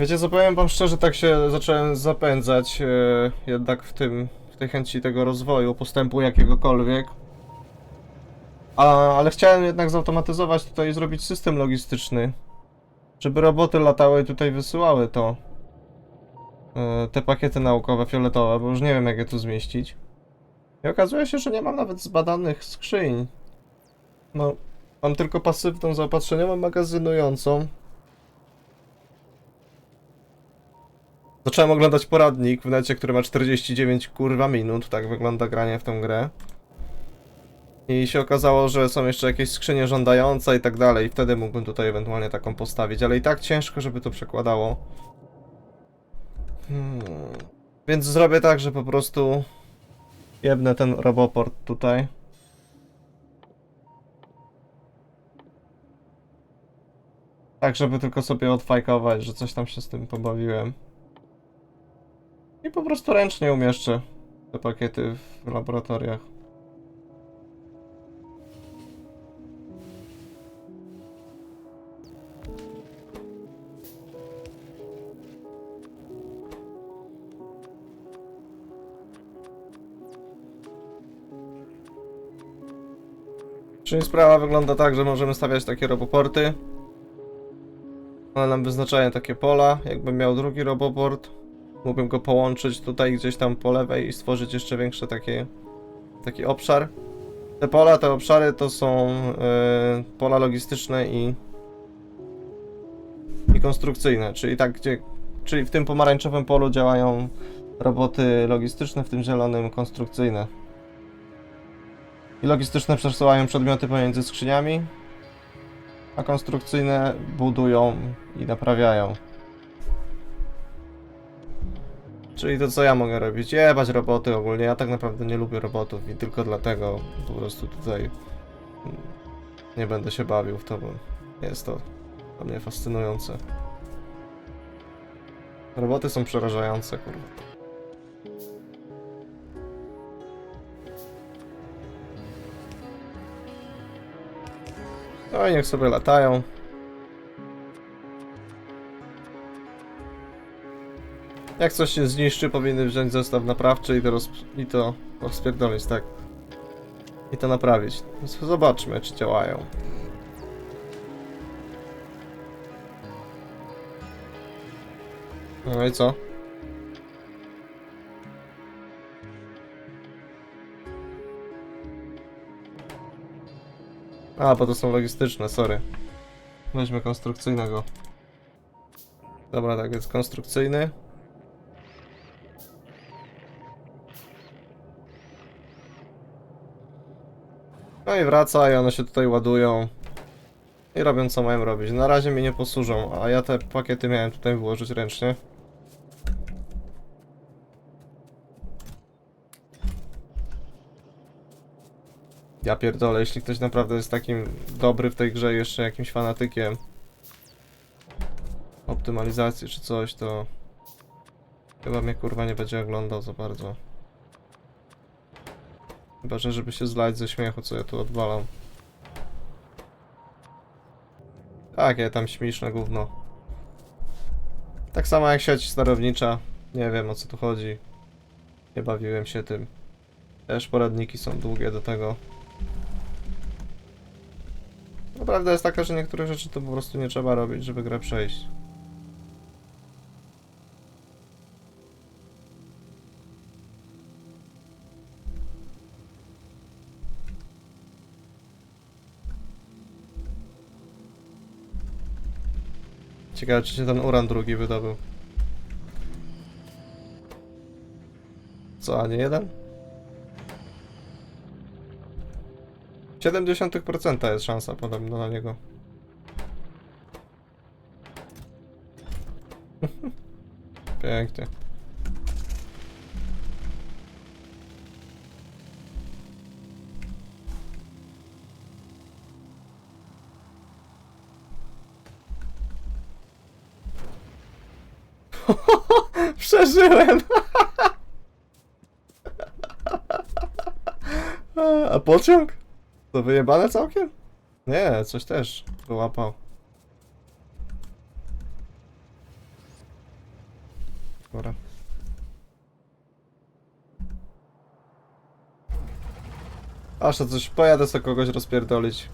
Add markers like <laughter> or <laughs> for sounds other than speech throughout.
Wiecie co, powiem wam szczerze, tak się zacząłem zapędzać e, jednak w tym, w tej chęci tego rozwoju, postępu jakiegokolwiek. A, ale chciałem jednak zautomatyzować tutaj i zrobić system logistyczny, żeby roboty latały i tutaj wysyłały to. e, Te pakiety naukowe fioletowe, bo już nie wiem jak je tu zmieścić. I okazuje się, że nie mam nawet zbadanych skrzyń. No, mam tylko pasywną zaopatrzeniową magazynującą. Zacząłem oglądać poradnik w necie, który ma 49 kurwa minut, tak wygląda granie w tę grę. I się okazało, że są jeszcze jakieś skrzynie żądające i tak dalej. Wtedy mógłbym tutaj ewentualnie taką postawić, ale i tak ciężko, żeby to przekładało. Hmm. Więc zrobię tak, że po prostu jebnę ten roboport tutaj. Tak, żeby tylko sobie odfajkować, że coś tam się z tym pobawiłem. I po prostu ręcznie umieszczę te pakiety w laboratoriach. Czyli sprawa wygląda tak, że możemy stawiać takie roboporty. One nam wyznaczają takie pola. Jakbym miał drugi roboport, mógłbym go połączyć tutaj gdzieś tam po lewej i stworzyć jeszcze większy takie, taki obszar. Te pola, te obszary to są e, pola logistyczne i, i konstrukcyjne, czyli tak gdzie, czyli w tym pomarańczowym polu działają roboty logistyczne, w tym zielonym konstrukcyjne. I logistyczne przesuwają przedmioty pomiędzy skrzyniami, a konstrukcyjne budują i naprawiają. Czyli to co ja mogę robić? Jebać roboty ogólnie. Ja tak naprawdę nie lubię robotów i tylko dlatego po prostu tutaj nie będę się bawił w to, bo jest to dla mnie fascynujące. Roboty są przerażające, kurwa. No i niech sobie latają. Jak coś się zniszczy, powinny wziąć zestaw naprawczy i to, roz... i to rozpierdolić, tak. I to naprawić. Zobaczmy, czy działają. No i co? A, bo to są logistyczne, sorry. Weźmy konstrukcyjnego. Dobra, tak jest konstrukcyjny. No i wraca i one się tutaj ładują. I robią co mają robić. Na razie mi nie posłużą, a ja te pakiety miałem tutaj włożyć ręcznie. Ja pierdolę, jeśli ktoś naprawdę jest takim dobry w tej grze, jeszcze jakimś fanatykiem optymalizacji czy coś, to chyba mnie kurwa nie będzie oglądał za bardzo. Chyba, że żeby się zlać ze śmiechu, co ja tu odwalam. Tak, ja tam śmieszne gówno. Tak samo jak sieć sterownicza. Nie wiem o co tu chodzi. Nie bawiłem się tym. Też poradniki są długie do tego. No, prawda jest taka, że niektórych rzeczy to po prostu nie trzeba robić, żeby grę przejść. Ciekawe, czy się ten uran drugi wydobył. Co, a nie jeden? 0,7% jest szansa podobno na niego. <laughs> Pięknie. <laughs> Przeżyłem! A pociąg? To wyjebane całkiem? Nie, coś też wyłapał. Dobra. Aż to coś, pojadę sobie kogoś rozpierdolić.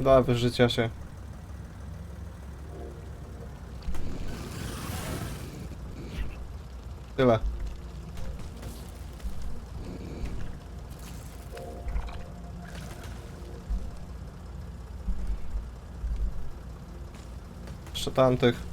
Da, wyżycia się. Tyle. Jeszcze tamtych.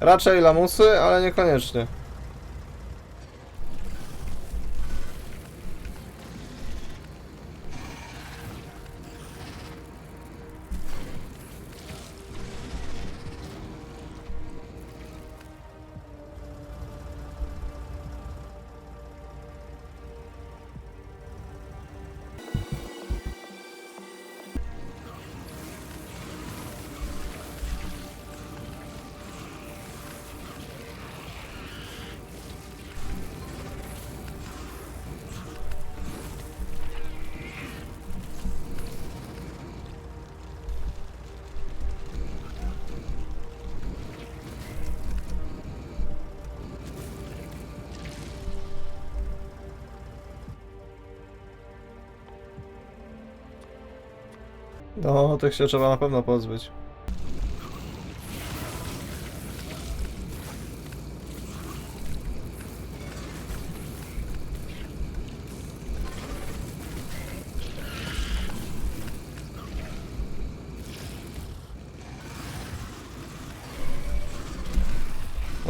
Raczej lamusy, ale niekoniecznie. No, tych się trzeba na pewno pozbyć.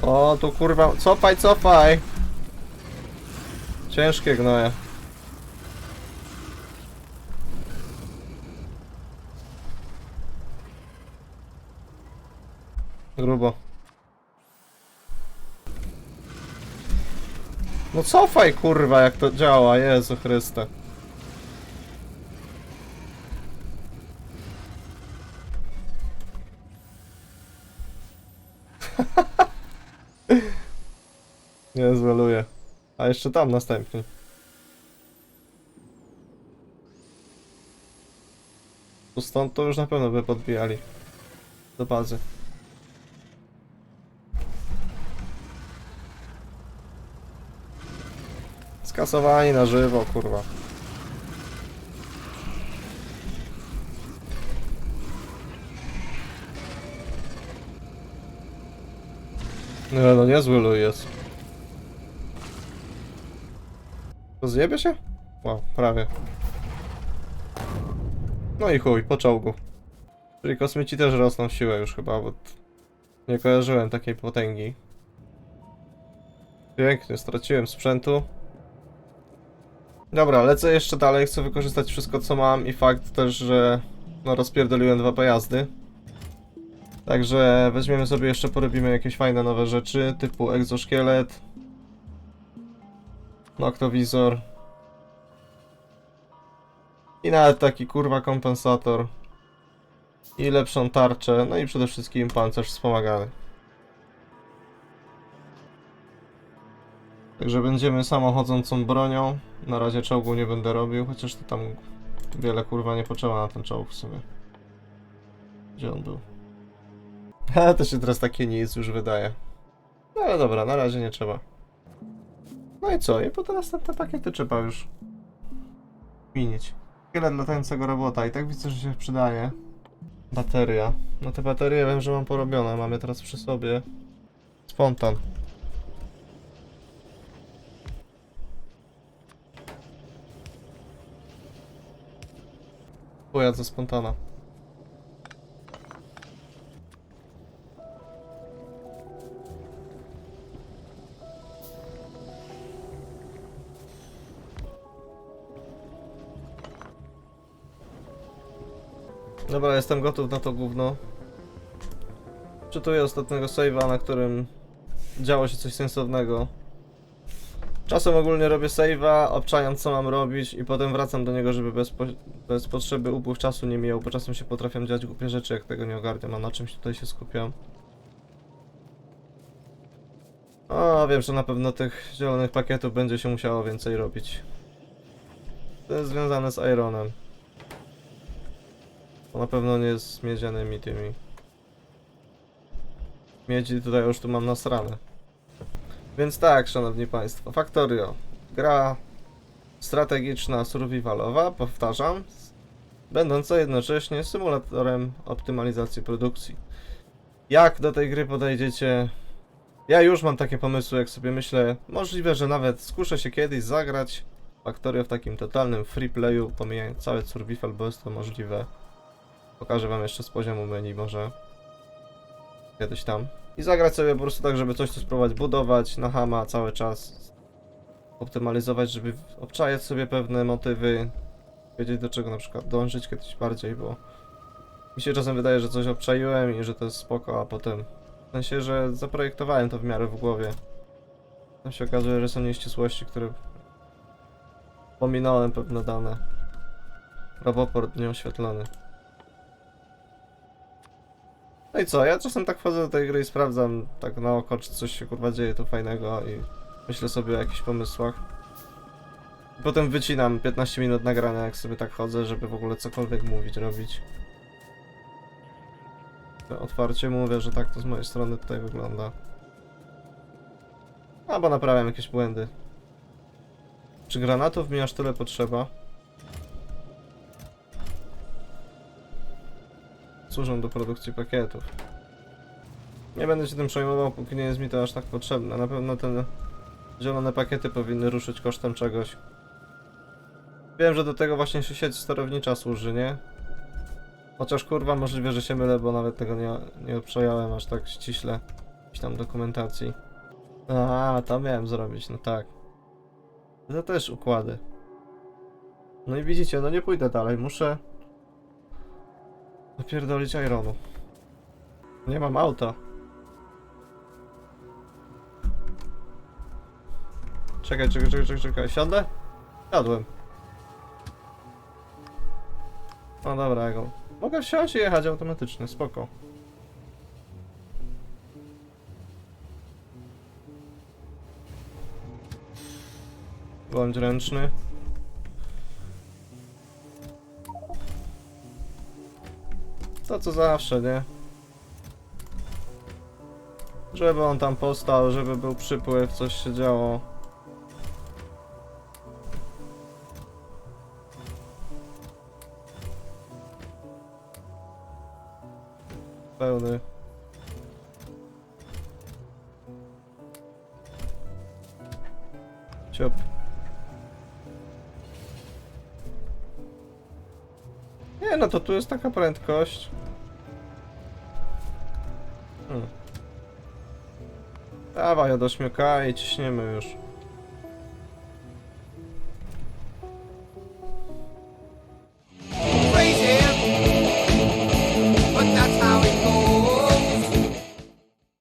O, tu kurwa, cofaj, cofaj! Ciężkie gnoje. Grubo. No cofaj kurwa jak to działa, Jezu Chryste. <laughs> Nie zwaluję. A jeszcze tam następny. Tu stąd to już na pewno by podbijali. Do bazy. Skasowani na żywo, kurwa. No, no niezły luj jest. To zjebie się? Wow, prawie. No i chuj, po czołgu. Czyli kosmici też rosną w siłę już chyba, bo nie kojarzyłem takiej potęgi. Pięknie, straciłem sprzętu. Dobra, lecę jeszcze dalej, chcę wykorzystać wszystko co mam i fakt też, że no rozpierdoliłem dwa pojazdy. Także weźmiemy sobie jeszcze, porobimy jakieś fajne nowe rzeczy, typu egzoszkielet, noktowizor i nawet taki kurwa kompensator i lepszą tarczę, no i przede wszystkim pancerz wspomagany. Także będziemy samochodzącą bronią. Na razie czołgu nie będę robił, chociaż to tam wiele kurwa nie potrzeba na ten czołg w sumie. Gdzie on był? Ha, <laughs> to się teraz takie nic już wydaje. No ale dobra, na razie nie trzeba. No i co? I potem następne pakiety trzeba już minić. Tyle dla tańcego robota i tak widzę, że się przydaje. Bateria. No te baterie wiem, że mam porobione, mamy teraz przy sobie. Spontan. Pojazd spontana. Dobra, jestem gotów na to gówno. Czytuję ostatniego save'a, na którym działo się coś sensownego. Czasem ogólnie robię save'a, obczajam co mam robić i potem wracam do niego, żeby bez, po bez potrzeby upływ czasu nie mijał, bo czasem się potrafią dziać głupie rzeczy, jak tego nie ogarniam, a na czymś tutaj się skupiam. O, wiem, że na pewno tych zielonych pakietów będzie się musiało więcej robić. To jest związane z Ironem. To na pewno nie z miedzianymi tymi. Miedzi tutaj już tu mam nasrane. Więc tak, szanowni państwo, Factorio. Gra strategiczna, survivalowa, powtarzam, będąca jednocześnie symulatorem optymalizacji produkcji. Jak do tej gry podejdziecie? Ja już mam takie pomysły, jak sobie myślę, możliwe, że nawet skuszę się kiedyś zagrać Factorio w takim totalnym free playu, pomijając cały survival, bo jest to możliwe. Pokażę wam jeszcze z poziomu menu może. Kiedyś tam. I zagrać sobie po prostu tak, żeby coś tu spróbować budować na hama cały czas. Optymalizować, żeby obczajać sobie pewne motywy. Wiedzieć do czego na przykład dążyć kiedyś bardziej, bo mi się czasem wydaje, że coś obczaiłem i że to jest spoko, a potem w sensie, że zaprojektowałem to w miarę w głowie. Tam się okazuje, że są nieścisłości, które pominąłem pewne dane. Roboport nieoświetlony. No i co, ja czasem tak wchodzę do tej gry i sprawdzam tak na oko, czy coś się kurwa dzieje tu fajnego i myślę sobie o jakichś pomysłach. Potem wycinam 15 minut nagrania, jak sobie tak chodzę, żeby w ogóle cokolwiek mówić, robić. Otwarcie mówię, że tak to z mojej strony tutaj wygląda. Albo naprawiam jakieś błędy. Czy granatów mi aż tyle potrzeba? Służą do produkcji pakietów. Nie będę się tym przejmował, póki nie jest mi to aż tak potrzebne. Na pewno te zielone pakiety powinny ruszyć kosztem czegoś. Wiem, że do tego właśnie się sieć sterownicza służy, nie? Chociaż kurwa możliwe, że się mylę, bo nawet tego nie, nie przejąłem aż tak ściśle. Jakiejś tam dokumentacji. A, to miałem zrobić, no tak. To też układy. No i widzicie, no nie pójdę dalej, muszę Napierdolić Ironu. Nie mam auta. Czekaj, czekaj, czekaj, czekaj, czekaj. Siadę? Siadłem. No dobra, ja. Mogę wsiąść i jechać automatycznie, spoko. Bądź ręczny. To co zawsze, nie? Żeby on tam postał, żeby był przypływ, coś się działo. Pełny. Ciop. Nie no, to tu jest taka prędkość. Hmm. Dawaj, do śmioka i ciśniemy już.